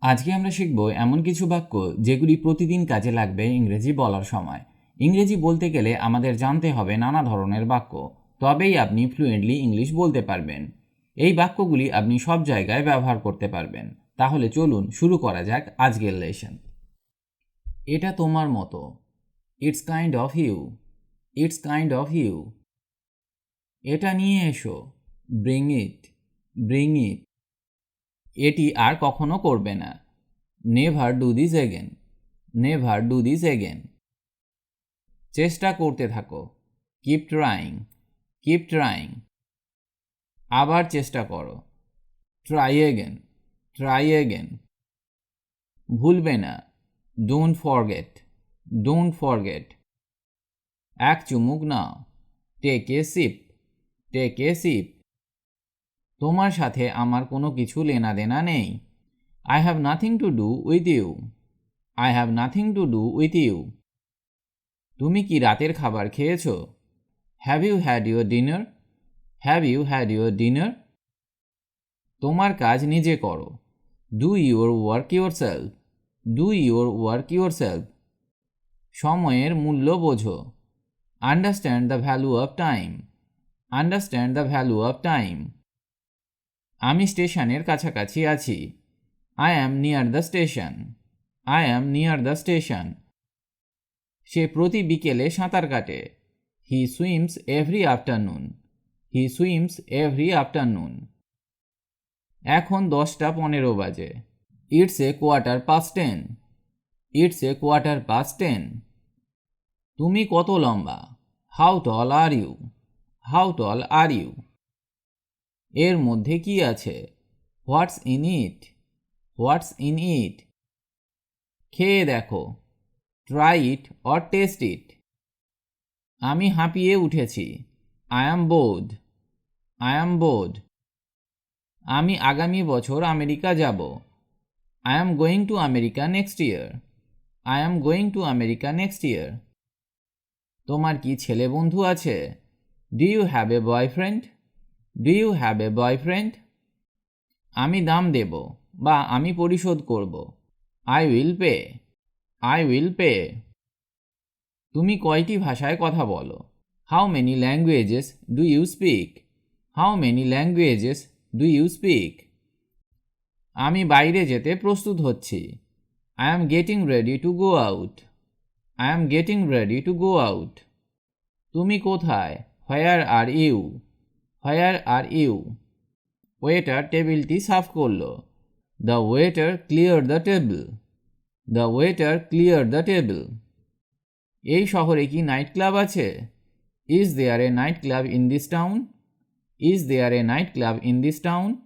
আজকে আমরা শিখব এমন কিছু বাক্য যেগুলি প্রতিদিন কাজে লাগবে ইংরেজি বলার সময়। ইংরেজি বলতে গেলে আমাদের জানতে হবে নানা ধরনের বাক্য, তবেই আপনি ফ্লুয়েন্টলি ইংলিশ বলতে পারবেন। এই বাক্যগুলি আপনি সব জায়গায় ব্যবহার করতে পারবেন। তাহলে চলুন শুরু করা যাক আজকের লেসন। এটা তোমার মতো। It's kind of you it's kind of you এটা নিয়ে এসো। ব্রিং ইট ব্রিং ইট এটি আর কখনো করবে না। Never do this again never do this again চেষ্টা করতে থাকো। কিপ ট্রাইং কিপ ট্রাইং আবার চেষ্টা করো। ট্রাই এগেন ট্রাই এগেন ভুলবে না। ডোন্ট ফরগেট ডোন্ট ফরগেট এক চুমুক নাও। Take a sip take a sip তোমার সাথে আমার কোনো কিছু লেনা দেনা নেই। I have nothing to do with you I have nothing to do with you তুমি কি রাতের খাবার খেয়েছো? Have you had your dinner have you had your dinner তোমার কাজ নিজে করো। Do your work yourself do your work yourself সময়ের মূল্য বোঝো। Understand the value of time understand the value of time আমি স্টেশনের কাছাকাছি আছি। I am near the station I am near the station সে প্রতি বিকেলে সাঁতার কাটে। He swims every afternoon he swims every afternoon এখন দশটা পনেরো বাজে। It's a quarter past ten it's a quarter past ten তুমি কত লম্বা? How tall are you how tall are you এর মধ্যে কি আছে? What's in it what's in it খেয়ে দেখো। Try it or taste it আমি হাঁপিয়ে উঠেছি। আই অ্যাম বোধ আই অ্যাম বোধ আমি আগামী বছর আমেরিকা যাব। I am going to America next year I am going to America next year তোমার কি ছেলে বন্ধু আছে? Do you have a boyfriend do you have a boyfriend আমি দাম দেব বা আমি পরিশোধ করব। I will pay I will pay তুমি কয়টি ভাষায় কথা বলো? How many languages do you speak how many languages do you speak আমি বাইরে যেতে প্রস্তুত হচ্ছি। I am getting ready to go out I am getting ready to go out তুমি কোথায়? Where are you where are you. Waiter টেবিলটি সাফ করল। The waiter clear the table. The waiter clear the table. এই শহরে কি night club আছে? Is there a night club in this town? Is there a night club in this town?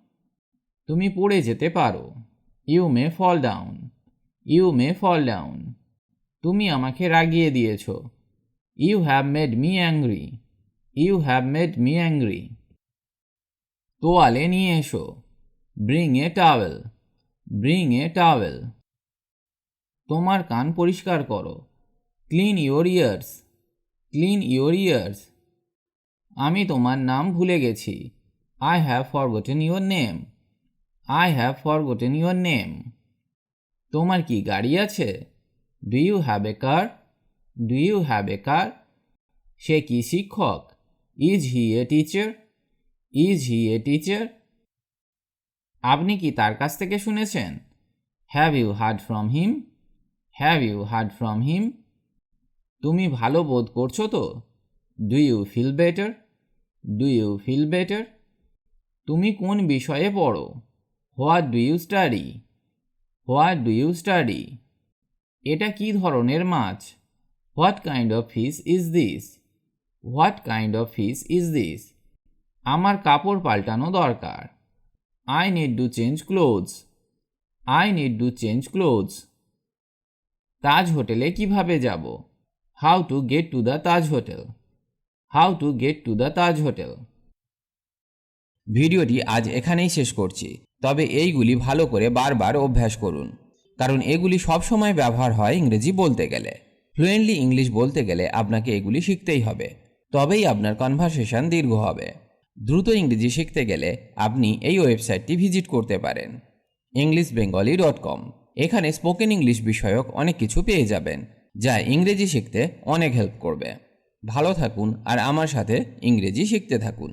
তুমি পড়ে যেতে পারো। You may fall down. You may fall down. তুমি আমাকে রাগিয়ে দিয়েছ। You have made me angry. You have made me angry. তোয়ালে নিয়ে এসো bring a towel bring a towel তোমার কান পরিষ্কার করো। Clean your ears clean your ears আমি তোমার নাম ভুলে গেছি। I have forgotten your name I have forgotten your name তোমার কি গাড়ি আছে? Do you have a car do you have a car সে কি শিক্ষক? Is he a teacher is he a teacher আপনি কি তার কাছ থেকে শুনেছেন? Have you heard from him have you heard from him তুমি ভালো বোধ করছ তো? Do you feel better do you feel better তুমি কোন বিষয়ে পড়ো? What do you study what do you study এটা কি ধরনের মাছ? What kind of fish is this what kind of fish is this আমার কাপড় পাল্টানো দরকার। I need to change clothes I need to change clothes Taj হোটেলে কীভাবে যাব? How to get to the Taj hotel? How to get to the Taj hotel? ভিডিওটি আজ এখানেই শেষ করছি। তবে এইগুলি ভালো করে বারবার অভ্যাস করুন। কারণ এগুলি সবসময় ব্যবহার হয় ইংরেজি বলতে গেলে। ফ্লুয়েন্টলি ইংলিশ বলতে গেলে আপনাকে এগুলি শিখতেই হবে। তবেই আপনার কনভারসেশন দীর্ঘ হবে। দ্রুত ইংরেজি শিখতে গেলে আপনি এই ওয়েবসাইটটি ভিজিট করতে পারেন। ইংলিশ বেঙ্গলি ডট কম এখানে স্পোকেন ইংলিশ বিষয়ক অনেক কিছু পেয়ে যাবেন, যা ইংরেজি শিখতে অনেক হেল্প করবে। ভালো থাকুন আর আমার সাথে ইংরেজি শিখতে থাকুন।